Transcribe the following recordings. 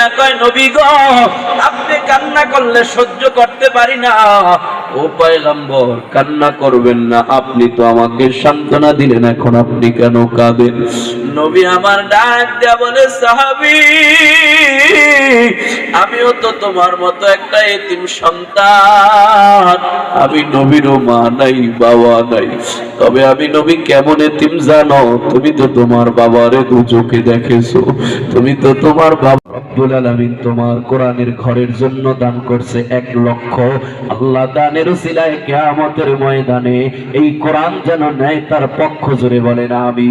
দিয়া কয়, নবী গো, আপনি কান্না করলে সহ্য করতে পারি না। ও পয়গম্বর, কান্না করবেন না, আপনি তো আমাকে সান্ত্বনা দিলেন, এখন আপনি কেন কাঁদেন? নবী আমার ডাক দেয়া বলে, সাহাবি, আমিও তো তোমার মতো একটা এতিম সন্তান। আমি নবীরও মা নাই, বাবা নাই। তবে আমি নবী কেমন এতিম জানো? তুমি তো তোমার বাবারে দু চোখে দেখেছ। তুমি তো তোমার বাবা রব্বুল আলামিন তোমার কোরআনের ঘরের জন্য দান করছে এক লক্ষ আল্লাহ দানের সিলায় কেয়ামতের ময়দানে এই কোরআন যেন নেয় তার পক্ষ জুড়ে বলেন আমি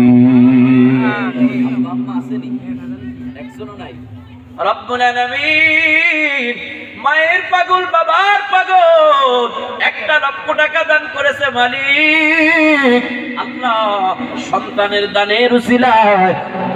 রব্বুল আলামিন মায়ের পাগল, বাবার পাগল। একটা লক্ষ টাকা দান করেছে মালিক। আল্লাহ সন্তানের দানের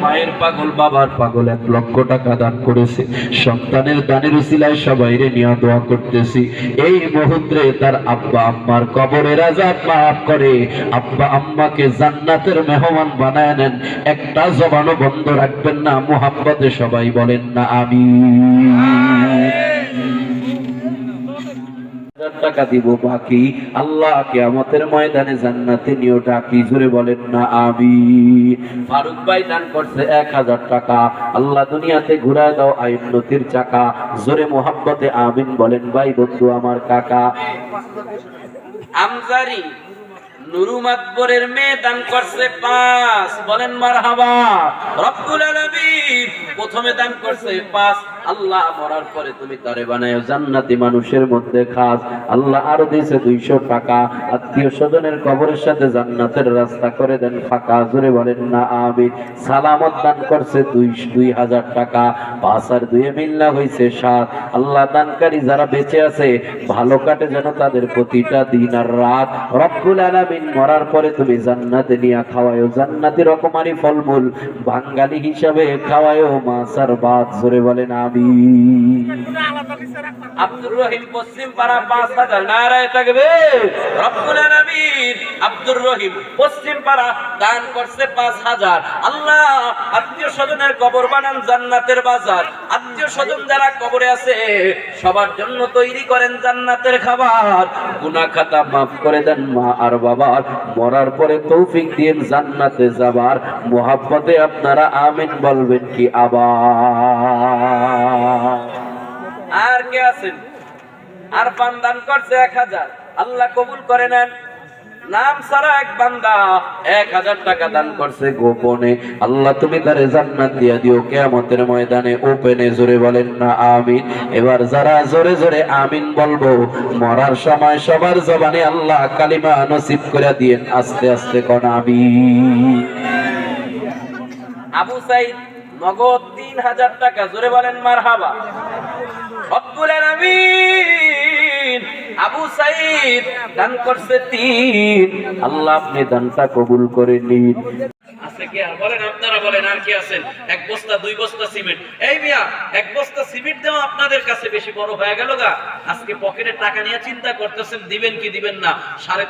মায়ের পাগল, বাবার পাগল এক লক্ষ টাকা দান করেছে। সন্তানের দানের উসিলায় সবাই রে নিয়ে দোয়া করতেছি। এই মুহূর্তে তার আব্বা আম্মার কবরের আজাব মাফ করে। আব্বা আম্মাকে জান্নাতের মেহমান বানায় নেন। একটা জবানও বন্ধ রাখবেন না। মোহাম্মতে সবাই বলেন না আমি টাকা দিব বাকি? আল্লাহ কিয়ামতের ময়দানে জান্নাতে নিয়ে ডাকি জুড়ে বলেন না আমি ফারুক ভাই দান করছে এক হাজার টাকা। আল্লাহ দুনিয়াতে ঘুরায় দাও আইনতির চাকা। জোরে মোহাব্বতে আমিন বলেন, ভাই বন্ধু আমার কাকা। আমজারি নুরু মাতবরের মেয়ে দান করছে পাঁচ। বলেন, মারহাবা। রব্বুল আলামিন প্রথমে দান করছে পাঁচ। আল্লাহ মরার পরে তুমি তারে বানায়। জান্নাতি মানুষের মধ্যে খাস। আল্লাহ আরও দিয়েছে দুইশো টাকা। আত্মীয় স্বজনের কবরের সাথে জান্নাতের রাস্তা করে দেন ফাঁকা। জুড়ে বলেন, না আমি সালামত দান করছে দুই দুই হাজার টাকা। পাঁচ আর দুয়ে মিল্লা হয়েছে সাত। আল্লাহ দানকারী যারা বেঁচে আছে, ভালো কাটে যেন তাদের প্রতিটা দিন আর রাত। রব্বুল আলামিন মরার পরে তুমি জান্নাতে নিয়ে খাওয়ায়ও জান্নাতি রকমারি ফলমূল বাঙালি হিসাবে খাওয়ায়ও মাছ আর ভাত, জোরে বলেন আমি আব্দুর রহিম পশ্চিম পাড়া পাঁচ হাজার। নারায় থাকবে। রব্বুল আলামিন। আব্দুর রহিম পশ্চিম পাড়া দান করছে পাঁচ হাজার। আল্লাহ, আত্মীয় স্বজনের কবর বানান জান্নাতের বাজার। আত্মীয় স্বজন যারা কবরে আছে, সবার জন্য তৈরি করেন জান্নাতের খাবার। গুনাহ খাতা মাফ করে দেন মা আর বাবার মরার পরে তৌফিক দিয়ে জান্নাতে যাবার। মোহাব্বতে আপনারা আমিন বলবেন কি আবার। আর কে আছেন? আর পান দান করছে এক হাজার। আল্লাহ কবুল করে নেন। নাম সারা এক বান্দা এক হাজার টাকা দান করছে গোপনে। আল্লাহ, তুমি তারে জান্নাত দিয়া দিও। ময়দানে ওপেনে জোরে বলেন না, আমিন। এবার যারা জোরে জোরে আমিন বলব, মরার সময় সবার জবানে আল্লাহ কালিমা নসিব করে দিয়েন, আস্তে আস্তে কন আমিন। আবু সাইদ, নগদ তিন হাজার টাকা, জোরে বলেন মার হাবা আবু সাইদ দান করছে তিন। আল্লাহ আপনি দানটা কবুল করে নিন। আপনারা বলেন, আর কি আছেন এক বস্তা, দুই বস্তা সিমেন্ট। এই মিয়া, এক বস্তা সিমেন্ট দেওয়া আপনাদের কাছে বেশি বড় হয়ে গেল গা। আজকে পকেটে টাকা নিয়ে চিন্তা করতেছেন, দিবেন কি দিবেন না? সাড়ে